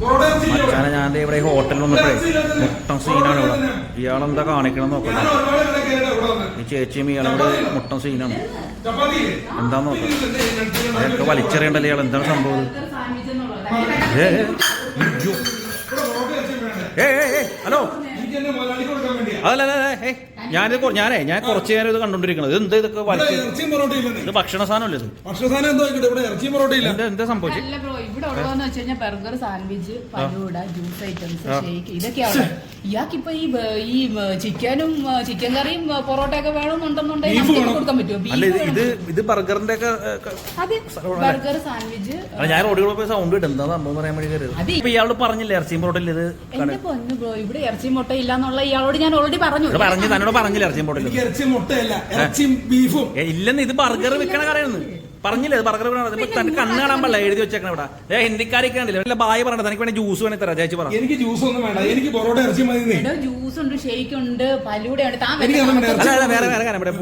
മച്ചാനെ ഞാൻ ഇവിടെ ഹോട്ടലിൽ വന്നപ്പോഴേ മുട്ടം സീനാണ് ഇവിടെ. ഇയാളെന്താ കാണിക്കണം നോക്കണം ഈ ചേച്ചിയും ഇയാളോട് മുട്ടം സീനാണ് എന്താ നോക്കണം അതൊക്കെ വലിച്ചെറിയണ്ടല്ലേ ഇയാൾ? എന്താണ് സംഭവം ഹലോ. അതല്ലേ ഏ ഞാനിത് കൊ- ഞാനേ ഞാൻ കുറച്ച് നേരം ഇത് കണ്ടോണ്ടിരിക്കണത്. ഇത് എന്താ ഇതൊക്കെ വലിച്ച് ഇറച്ചിയും പൊറോട്ട ഇല്ലെന്നേ. ഇത് ഭക്ഷണ സാധനമല്ലേ ഇത്? ഭക്ഷണസാധനം എന്തോ ആയിക്കോട്ടെ ഇവിടെ ഇറച്ചിയും പൊറോട്ട ഇല്ല. എന്താ എന്താ സംഭവിച്ചത് അല്ല ബ്രോ ഇവിടെ ഉള്ളതെന്ന് വെച്ച് കഴിഞ്ഞാൽ ബർഗർ സാൻഡ്വിച്ച് ജ്യൂസ് ഐറ്റംസ് ആ. ഷേക്ക് ഇതൊക്കെയാണ് ഈ ബ- ഈ ചിക്കനും ചിക്കൻ കറിയും പൊറോട്ടയൊക്കെ വേണമെന്നുണ്ടെന്നുണ്ടെങ്കിൽ Beef നമുക്ക് വേണം. കൊടുക്കാൻ പറ്റുമോ? അല്ല ഇത് ബീഫ് ഇത് ബർഗറിന്റെ ഒക്കെ അതെ ബർഗർ സാൻഡ്വിച്ച് അല്ല ഞാൻ റോഡിൽ പോയി സൗണ്ട് കിട്ടും എന്താ സംഭവം പറയാൻ വേണ്ടി കയറിയത് അത്. ഇപ്പൊ ഇയാളോട് പറഞ്ഞില്ലേ ഇറച്ചിയും പൊറോട്ടില്ല ഇത് എന്റെ പൊന്നു ബ്രോ ഇവിടെ ഇറച്ചി മുട്ട ഇല്ലെന്നുള്ള ഇയാളോട് ഞാൻ ഓൾറെഡി പറഞ്ഞു. ഇവിടെ പറഞ്ഞു തന്നോട് പറഞ്ഞില്ല ഇറച്ചി മുട്ട ഇറച്ചി മുട്ടയല്ല ഇറച്ചി ബീഫും. ഇല്ലെന്ന് ഇത് ബർഗർ വിൽക്കണ കടയാണ് പറഞ്ഞില്ല ഇത് ബർഗർ തന്റെ കണ്ണ് കാണാൻ പാടില്ല എഴുതി വെച്ചേക്കണ ഇവിടെ. ഏ ഹിന്ദിക്കാരൊക്കെ ഉണ്ടല്ലോ വല്ല ബായ് പറയണ്ട തനിക്ക് വേണേ ജ്യൂസ് വേണേ തരാം ചേച്ചി പറഞ്ഞു എനിക്ക് ജ്യൂസ് ഒന്നും വേണ്ട എനിക്ക് പൊറോട്ട ഇറച്ചി മതി ജ്യൂസ് ഉണ്ട് ഷേക്ക് ഉണ്ട് പലൂടെ ഉണ്ട് താൻ വേറെ വേറെ കാര്യം ഇവിടെ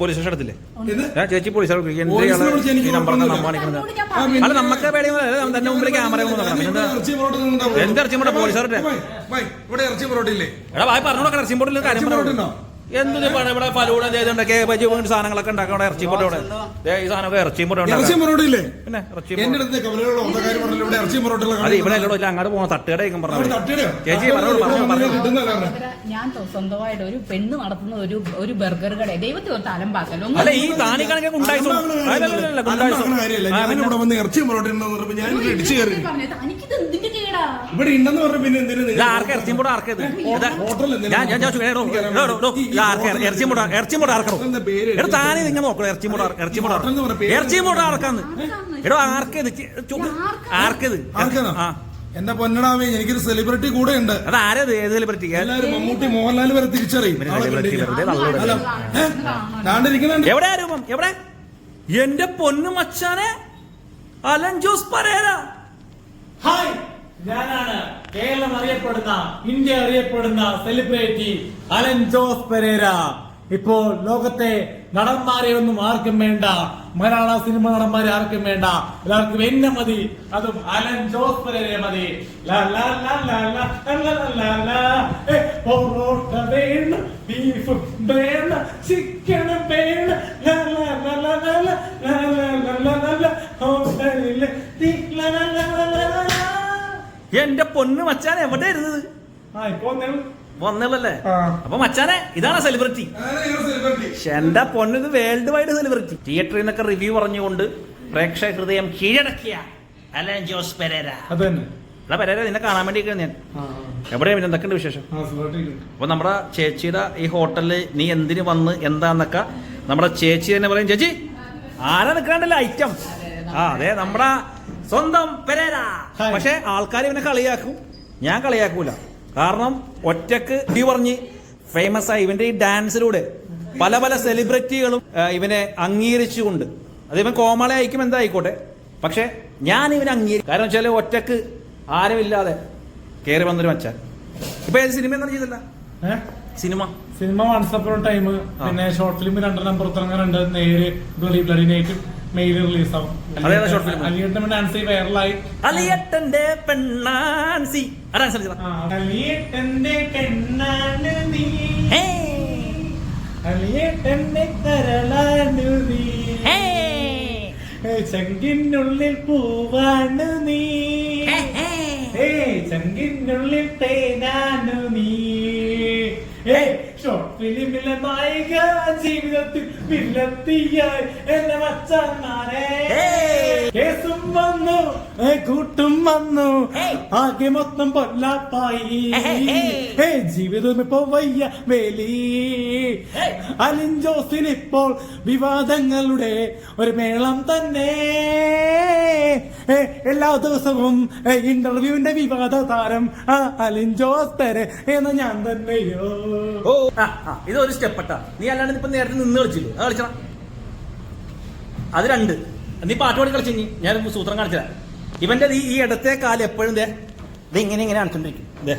പോലീസ് സ്റ്റേഷൻ എടുത്തില്ലേ ചേച്ചി പോലീസ് നമ്പർ കാണിക്കുന്നത് അല്ല നമുക്ക് പേടിയൊന്നും തന്നെ മുമ്പിൽ ക്യാമറ എന്ത് ഇറച്ചി പൊറോട്ട പോലീസുകാരുടെ എടാ ബായ് പറഞ്ഞു കൊടുക്കണം ഇറച്ചി പൊറോട്ടില്ല കാര്യം പറഞ്ഞു എന്തിനു പണം? ഇവിടെ ഫലൂട കേ കേബജി പോയിട്ട് സാധനങ്ങളൊക്കെ ഉണ്ടാക്കണം ഇറച്ചി പൊട്ടോടെ ഈ സാധനമൊക്കെ ഇറച്ചി പൊട്ടോടെ ഇറച്ചി പൊറോട്ടയില്ലേ പിന്നെ ഇറച്ചി അതെ ഇവിടെ എല്ലാം അങ്ങോട്ട് പോകണം തട്ടുകടയൊക്കെ ഞാൻ സ്വന്തമായിട്ട് ഒരു പെണ്ണ് നടത്തുന്ന ഒരു ഒരു ബർഗർ കട ദൈവത്തെ ഒരു തലമ്പാക്കലോ അല്ല ഈ താനി കണക്കൊക്കെ ഉണ്ടായിരുന്നു തനിക്കിത് എന്തിന്റെ ഇവിടെ പിന്നെ എന്തിനാ ഞാൻ ഞാൻ എന്റെ പൊന്നടാവേ എനിക്കൊരു സെലിബ്രിറ്റി കൂടെ ഉണ്ട് അത് സെലിബ്രിറ്റി മമ്മൂട്ടി മോഹൻലാൽ വരെ തിരിച്ചറിയും. എവിടെ രൂപം? എവിടെ? എന്റെ പൊന്നു മച്ചാനെ അലൻ ജോസ് പറയാ ഹായ് ഞാനാണ് കേരളം അറിയപ്പെടുന്ന ഇന്ത്യ അറിയപ്പെടുന്ന സെലിബ്രിറ്റി അലൻ ജോസ് പെരേര ഇപ്പോൾ ലോകത്തെ നടന്മാരെ ഒന്നും ആർക്കും വേണ്ട മലയാള സിനിമ നടന്മാരെ ആർക്കും വേണ്ട എല്ലാവർക്കും എന്നെ മതി അതും അലൻ ജോസ് പെരേരെ മതി ലാലാ ലാലാ ബീഫ് വേണ്ട ചിക്കനും വേണ്ട ഹോട്ടലിൽ എന്റെ പൊന്ന് മച്ചാൻ എവിടെ ഇരുന്നത്? വന്നല്ലേ. അപ്പൊ മച്ചാനെ ഇതാണ് സെലിബ്രിറ്റി എന്റെ പൊന്ന് ഇത് വേൾഡ് വൈഡ് സെലിബ്രിറ്റി തിയേറ്ററിൽ നിന്നൊക്കെ റിവ്യൂ പറഞ്ഞുകൊണ്ട് പ്രേക്ഷക ഹൃദയം കീഴടക്കിയ അലൻ ജോസ് പെരേര. എടാ പെരേര നിന്നെ കാണാൻ വേണ്ടി ഞാൻ. എവിടെയാണ് എവിടെയാ പിന്നെ? എന്തൊക്കെയുണ്ട് വിശേഷം? അപ്പൊ നമ്മുടെ ചേച്ചിയുടെ ഈ ഹോട്ടലിൽ നീ എന്തിന് വന്ന് എന്താന്നൊക്കെ നമ്മുടെ ചേച്ചി തന്നെ പറയും ചേച്ചി ആരാ നിൽക്കാണ്ടല്ലോ ഐറ്റം ആ അതെ നമ്മുടെ സ്വന്തം പെരേര. പക്ഷെ ആൾക്കാർ ഇവനെ കളിയാക്കും. ഞാൻ കളിയാക്കൂല. കാരണം ഒറ്റയ്ക്ക് ഇടി പറഞ്ഞ് ഫേമസ് ആയി ഇവന്റെ ഈ ഡാൻസിലൂടെ പല പല സെലിബ്രിറ്റികളും ഇവനെ അംഗീകരിച്ചുകൊണ്ട്. അത് ഇവൻ കോമളെ അയക്കും എന്തായിക്കോട്ടെ. പക്ഷെ ഞാൻ ഇവനെ അംഗീകരിക്കും കാരണം വെച്ചാൽ ഒറ്റയ്ക്ക് ആരുമില്ലാതെ കയറി വന്നൊരു മച്ചാൻ. ഇപ്പൊ ഏത് സിനിമ എന്താണ് ചെയ്തില്ല? Cinema cinema once upon time പിന്നെ ഷോർട്ട് ഫിലിം രണ്ടെണ്ണം പുറത്തിറങ്ങാറുണ്ട് Neru bloody bloody night mail റിലീസാവും പെണ്ണാൻസി. പെണ്ണാണ് നീ. അലിയേട്ടന്റെ നീ. ചങ്കിനുള്ളിൽ പൂവാണ് നീ. ചങ്കിനുള്ളിൽ തേനാണ് നീ. ഏ ഫിലിമിലെ നായിക ജീവിതത്തിൽ വില്ലത്തിയായി എന്നെ. കേസും വന്നു. കൂട്ടും വന്നു. ആകെ മൊത്തം പൊല്ലാപ്പായി. ജീവിതം ഇപ്പൊ വയ്യ വേലി. ജോസിന് ഇപ്പോൾ വിവാദങ്ങളുടെ ഒരു മേളം തന്നെ. എല്ലാ ദിവസവും ഇന്റർവ്യൂവിന്റെ വിവാദ താരം ജോസ് തരെ എന്ന ഞാൻ തന്നെയോ? ഓ. ഇതൊരു സ്റ്റെപ്പട്ടാ ഇത് ഒരു സ്റ്റെപ്പട്ടാ. നീ അല്ലാണ്ട് ഇപ്പൊ നേരത്തെ നിന്ന് കളിച്ചില്ലേ? കളിച്ചണം അത് രണ്ട്. നീ പാട്ട് പാടി കളിച്ചു ഞാൻ സൂത്രം കാണിച്ചതാ ഇവന്റെ ഈ ഇടത്തെ കാൽ എപ്പോഴും ദേ ഇത് ഇങ്ങനെ ഇങ്ങനെ അണിച്ചോണ്ടിരിക്കും ദേ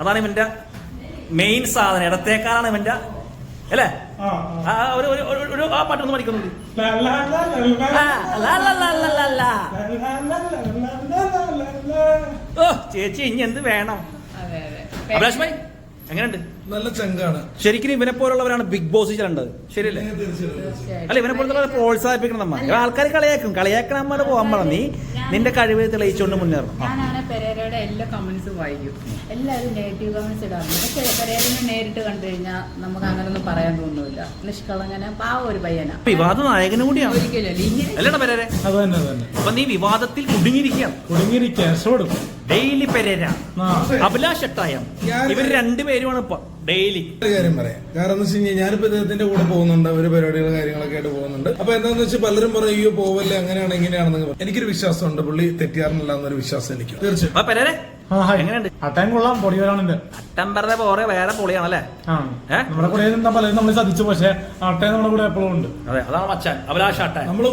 അതാണ് ഇവന്റെ മെയിൻ സാധനം ഇടത്തേക്കാലാണ് ഇവന്റെ അല്ലേ ആ ഒരു ഒരു ആ പാട്ട് ഒന്ന് പഠിക്കുന്നുണ്ട് ഓ ചേച്ചി ഇനി എന്ത് വേണം അഭിലാഷ് ഭായ് എങ്ങനെയുണ്ട് നല്ല ചങ്കാണ്. ശരിക്കും ഇവനെ പോലുള്ളവരാണ് ബിഗ് ബോസ് ചെല്ലേണ്ടത്. ശരിയല്ലേ? അല്ല ഇവനെ പോലത്തെ പ്രോത്സാഹിപ്പിക്കണം നമ്മ. ആൾക്കാർ കളിയാക്കും. കളിയാക്കണം നമ്മൾ പോകാൻ പറഞ്ഞു നീ നിന്റെ കഴിവ് തെളിയിച്ചുകൊണ്ട് മുന്നേറണം. ആ. ഞാനാണ് പെരേരയുടെ എല്ലാ കമന്റ്സും വായിക്കും. എല്ലാവരും നെഗറ്റീവ് കമന്റ്സ് ഇടാറുണ്ട്. പക്ഷെ പെരേരനെ നേരിട്ട് കണ്ടു കഴിഞ്ഞാൽ നമുക്ക് അങ്ങനൊന്നും പറയാൻ തോന്നുന്നില്ല പാവ ഒരു പയ്യനാ. വിവാദ നായകനും കൂടിയാണ്. ഒരിക്കലും അല്ല ഇങ്ങനെ. അല്ലേടാ പെരേരെ? അത് തന്നെ തന്നെ അപ്പൊ നീ വിവാദത്തിൽ കുടുങ്ങിയിരിക്കുകയാണ്. കുടുങ്ങിയിരിക്കുക ഡെയിലി പെരേര. അഭിലാഷ് എട്ടായം. ഇവർ രണ്ടുപേരുമാണ് ഇപ്പൊ ഡെയിലി ഒരു കാര്യം പറയാം. കാരണം എന്ന് വെച്ച് കഴിഞ്ഞാൽ ഞാനിപ്പോ ഇദ്ദേഹത്തിന്റെ കൂടെ പോകുന്നുണ്ട്. അവർ പരിപാടികൾ കാര്യങ്ങളൊക്കെ ആയിട്ട് പോകുന്നുണ്ട്. അപ്പൊ എന്താന്ന് വെച്ചാൽ പലരും പറയും അയ്യോ പോവല്ലേ അങ്ങനെയാണ് ഇങ്ങനെയാണെന്ന്. എനിക്കൊരു വിശ്വാസമുണ്ട്. പുള്ളി തെറ്റിയാറില്ല എന്നൊരു വിശ്വാസം എനിക്ക്. തീർച്ചയായും. അപ്പൊ. എങ്ങനെയുണ്ട്? അട്ടയം കൊള്ളാം പൊടി പോറെ വേറെ പൊളിയാണല്ലേ? നമ്മുടെ കൂടെ എന്താ പലരും നമ്മൾ ശ്രദ്ധിച്ചു പക്ഷെ അട്ടയം നമ്മുടെ കൂടെ എപ്പോഴും ഉണ്ട്. അതെ അതാണ് മച്ചാൻ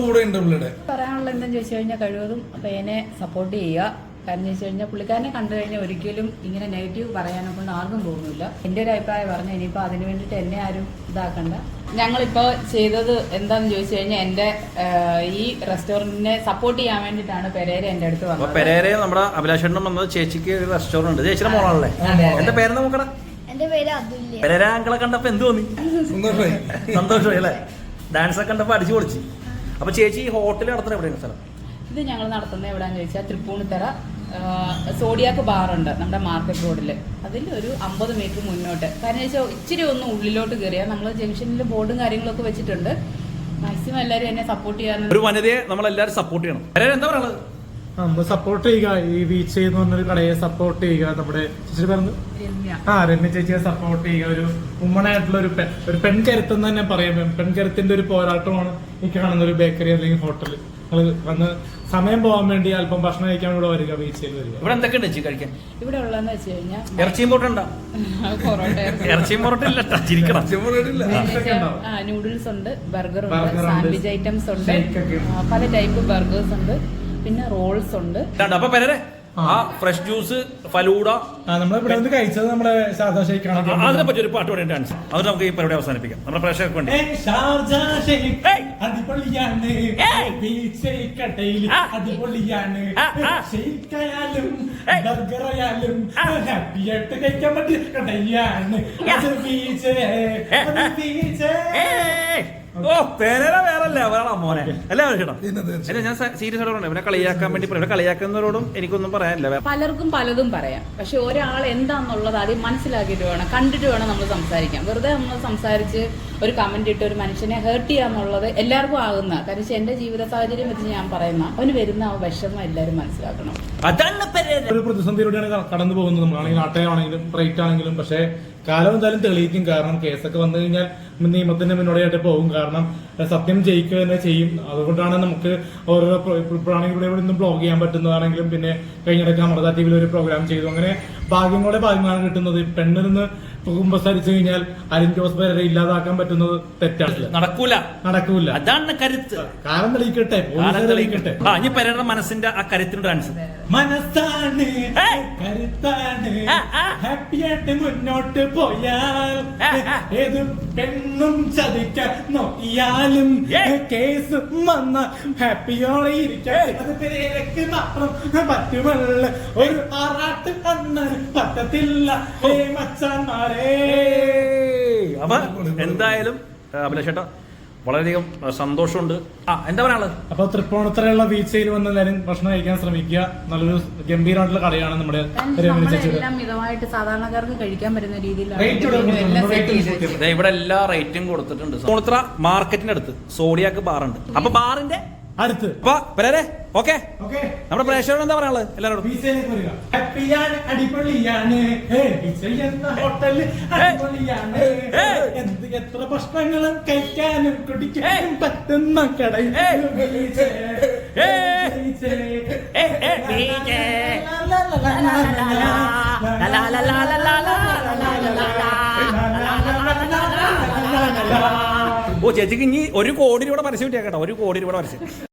കൂടെ ഉണ്ട് പുള്ളിയുടെ. പറയാനുള്ള എന്താന്ന് ചോദിച്ചു കഴിഞ്ഞാൽ കഴിവതും പയ്യനെ സപ്പോർട്ട് ചെയ്യുക. കാരണം ചോദിച്ചു കഴിഞ്ഞാൽ പുള്ളിക്കാരനെ കണ്ടു കഴിഞ്ഞാൽ ഒരിക്കലും ഇങ്ങനെ നെഗറ്റീവ് പറയാനെ കൊണ്ട് ആർക്കും തോന്നുന്നില്ല എന്റെ ഒരു അഭിപ്രായം പറഞ്ഞു ഇനിയിപ്പോൾ അതിന് വേണ്ടിയിട്ട് എന്നെ ആരും ഇതാക്കണ്ട. ഞങ്ങളിപ്പോൾ ചെയ്തത് എന്താന്ന് ചോദിച്ചു കഴിഞ്ഞാൽ എന്റെ ഈ റെസ്റ്റോറന്റിനെ സപ്പോർട്ട് ചെയ്യാൻ വേണ്ടിയിട്ടാണ് പെരേര എന്റെ അടുത്ത് വന്നത്. പെരേര നമ്മുടെ അഭിലാഷേട്ടനും വന്നത് ചേച്ചിക്ക് ഒരു റെസ്റ്റോറന്റ് ഉണ്ട്. ചേച്ചിയുടെ മോളാണല്ലേ. എന്താ പേര് നോക്കടാ? എന്റെ പേര് അതുല്യ. പെരേര അങ്കളെ കണ്ടപ്പോ എന്ത് തോന്നി? സന്തോഷമായി. സന്തോഷമായി അല്ലേ? ഡാൻസ് ഒക്കെ കണ്ടപ്പോ അടിച്ചു പൊളിച്ചു. അപ്പൊ ചേച്ചി ഈ ഹോട്ടൽ നടത്തുന്ന എവിടെയാണ് സ്ഥലം? ഇത് ഞങ്ങൾ നടത്തുന്നത് എവിടെയാന്ന് ചോദിച്ചാൽ തൃപ്പൂണിത്തറ. സോഡിയാക്ക് ബാറുണ്ട് നമ്മുടെ മാർക്കറ്റ് റോഡിൽ. അതിൽ ഒരു അമ്പത് മീറ്റർ മുന്നോട്ട്. കാരണം വെച്ചാൽ ഇച്ചിരി ഒന്ന് ഉള്ളിലോട്ട് കയറിയാൽ നമ്മൾ ജംഗ്ഷനിൽ ബോർഡും കാര്യങ്ങളൊക്കെ വെച്ചിട്ടുണ്ട്. മാക്സിമം എല്ലാവരും എന്നെ സപ്പോർട്ട് ചെയ്യാൻ ഒരു വനിതയെ നമ്മൾ എല്ലാവരും സപ്പോർട്ട് ചെയ്യണം എന്താ പറയുന്നത് നമ്മൾ സപ്പോർട്ട് ചെയ്യുക. ഈ വീച്ച് എന്ന് പറഞ്ഞൊരു കടയെ സപ്പോർട്ട് ചെയ്യുക. നമ്മുടെ ചേച്ചി പറഞ്ഞു ആ രമ്യ ചേച്ചിയെ സപ്പോർട്ട് ചെയ്യുക. ഒരു ഉമ്മണായിട്ടുള്ള ഒരു പെൺ ഒരു പെൺകരുത്തെന്ന് തന്നെ പറയാം. പെൺകരുത്തിന്റെ ഒരു പോരാട്ടമാണ് ഈ കാണുന്ന ഒരു ബേക്കറി അല്ലെങ്കിൽ ഹോട്ടൽ വന്ന് സമയം പോകാൻ വേണ്ടി അല്പം ഭക്ഷണം കഴിക്കാൻ ഇവിടെ വരിക ബീച്ചിൽ വരിക. ഇവിടെ എന്തൊക്കെയുണ്ട് ചേച്ചി കഴിക്കാൻ? ഇവിടെ ഉള്ളതെന്ന് വെച്ച് കഴിഞ്ഞാൽ ഇറച്ചിയും പൊറോട്ട ഉണ്ടോ? പൊറോട്ട ഇറച്ചിയും പൊറോട്ട ഇല്ല ചിരിക്കണം. നൂഡിൽസ് ഉണ്ട് ബർഗർ ഉണ്ട് സാൻഡ്വിച്ച് ഐറ്റംസ് ഉണ്ട്. ഉണ്ട്. പല ടൈപ്പ് ബർഗേഴ്സ് ഉണ്ട്. പിന്നെ റോൾസ് ഉണ്ട്. അപ്പൊ പെരേരെ? ആ ഫ്രഷ് ജ്യൂസ് ഫലൂഡ. നമ്മളിവിടെ കഴിച്ചത് നമ്മുടെ ആണ് അതിനെ പറ്റി ഒരു പാട്ട് പറയാൻ ഡാൻസ് അത് നമുക്ക് ഈ പരിപാടി അവസാനിപ്പിക്കാം. നമ്മുടെ പ്രേക്ഷകർക്ക് വേണ്ടി. ഷാർജ. അടിപൊളിയാണ് ബീച്ച് കട്ടയിൽ ആ. അടിപൊളിയാണ് ആ, ആ. ഷെയ്ക്കായാലും ഏയ്. ബർഗറായാലും ഹാപ്പി ആയിട്ട് കഴിക്കാൻ പറ്റിയ ബീച്ച് ബീച്ച്! ഓ പെരേര വേറല്ല? വേറെ മോനെ. അല്ലേ കേട്ടോ. അല്ല ഞാൻ സീരിയസ് ആയിട്ട് പറഞ്ഞു ഇവനെ കളിയാക്കാൻ വേണ്ടി പറയും. കളിയാക്കുന്നവരോടും എനിക്കൊന്നും പറയാനില്ല. പലർക്കും പലതും പറയാം. പക്ഷെ ഒരാൾ എന്താന്നുള്ളത് ആദ്യം മനസ്സിലാക്കിയിട്ട് വേണം. കണ്ടിട്ട് വേണം നമ്മൾ സംസാരിക്കാം വെറുതെ നമ്മൾ സംസാരിച്ച് ഒരു കമന്റ് ഇട്ട് ഒരു മനുഷ്യനെ ഹേർട്ട് ചെയ്യാന്നുള്ളത് എല്ലാവർക്കും ആകുന്ന. കാരണം വെച്ചാൽ എന്റെ ജീവിത സാഹചര്യം വെച്ച് ഞാൻ പറയുന്ന അവന് വരുന്ന ആ വിഷമം എല്ലാവരും മനസ്സിലാക്കണം. അതാണ് ഒരു പ്രതിസന്ധിയിലൂടെയാണ് കടന്നു പോകുന്നത് നമ്മളാണെങ്കിൽ നാട്ടയാണെങ്കിലും റേറ്റ് ആണെങ്കിലും പക്ഷേ കാലം എന്തായാലും തെളിയിക്കും. കാരണം കേസൊക്കെ വന്നു കഴിഞ്ഞാൽ നിയമത്തിന്റെ മുന്നോടിയായിട്ട് പോകും. കാരണം സത്യം ജയിക്കുക തന്നെ ചെയ്യും. അതുകൊണ്ടാണ് നമുക്ക് ഓരോ പ്രാണികളുടെ ഇവിടെ നിന്ന് ബ്ലോഗ് ചെയ്യാൻ പറ്റുന്നതാണെങ്കിലും പിന്നെ കഴിഞ്ഞിടയ്ക്ക് അമൃത ടി വിയിൽ ഒരു പ്രോഗ്രാം ചെയ്തു. അങ്ങനെ ഭാഗ്യങ്ങളുടെ ഭാഗ്യമാണ് കിട്ടുന്നത് പെണ്ണിൽ നിന്ന് കുമ്പസരിച്ചു കഴിഞ്ഞാൽ അലിൻ ജോസ് പേരെ ഇല്ലാതാക്കാൻ പറ്റുന്നത് തെറ്റാണ് നടക്കൂല. നടക്കൂല. അതാണ് കരുത്ത്. കാലം തെളിയിക്കട്ടെ? തെളിയിക്കട്ടെ. ആ ഇനി മനസ്സിന്റെ ആ കരുത്തിനോട് ഡാൻസ് മനസ്സാണ്! കരുത്താണ്. ഹാപ്പിയായിട്ട് മുന്നോട്ട് പോയാൽ. ഏത് പെണ്ണും ചതിക്കാൻ നോക്കിയാലും! കേസ് വന്ന ഹാപ്പിയോടെ ഇരിക്കാൻ അത് പേരക്ക് മാത്രം പറ്റുമല്ല. ഒരു ആറാട്ട് കണ്ണ് പറ്റത്തില്ല. ഏയ്! അപ്പൊ എന്തായാലും അഭിലാഷേട്ട വളരെയധികം സന്തോഷമുണ്ട്. ആ എന്താ പറയാനുള്ളത്? അപ്പൊ തൃപ്പൂണിത്തറയുള്ള ബീച്ചയിൽ വന്ന് എല്ലാവരും ഭക്ഷണം കഴിക്കാൻ ശ്രമിക്കുക. നല്ലൊരു ഗംഭീരമായിട്ടുള്ള കടയാണ് നമ്മുടെ മിതമായിട്ട് സാധാരണക്കാർക്ക് കഴിക്കാൻ പറ്റുന്ന രീതിയിലാണ് ഇവിടെ എല്ലാ റേറ്റും കൊടുത്തിട്ടുണ്ട്. തൃപ്പൂണിത്തറ മാർക്കറ്റിന്റെ അടുത്ത് സോഡിയാക്ക് ബാറുണ്ട് അപ്പൊ ബാറിന്റെ അടുത്ത് അപ്പൊ പരേ ഓക്കെ നമ്മുടെ പ്രേക്ഷകരോട് എന്താ പറയാനുള്ളത് എല്ലാരോടും എത്ര ഭക്ഷണങ്ങളും കഴിക്കാനും കുടിക്കാനും പറ്റുന്ന കടയിൽ la la la la la ഓ ചേച്ചിക്ക് ഇനി ഒരു കോടി രൂപയുടെ പരസ്യം കിട്ടിയാ കേട്ടോ. ഒരു കോടി രൂപയുടെ പരസ്യം.